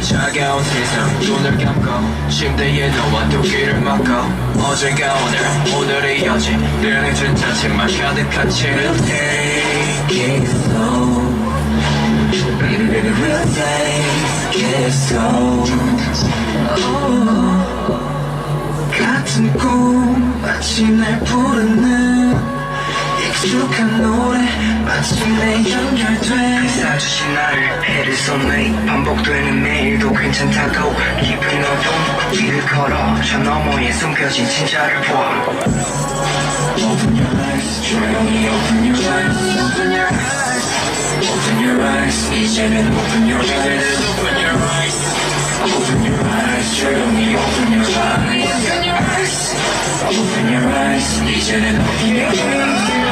차가운 세상? 눈을 감고 침대에 너와 두 귀를 막고 어제가 오늘 오늘이 여지. 늘 늦은 자신만 가득한 채는 Take it slow Real take it slow oh, 같은 꿈 마치 날 부르는 익숙한 노래 마침내 연결돼 사주신 나를 해를 쏟네 반복되는 매일도 괜찮다고 깊은 어둠 길을 걸어 저 너머에 숨겨진 진짜를 보아 Open your eyes 조용히 open your eyes Open your eyes Open your eyes 이제는 open your eyes Open your eyes Open your eyes 조용히 Open your eyes Open your eyes 이제는 open your eyes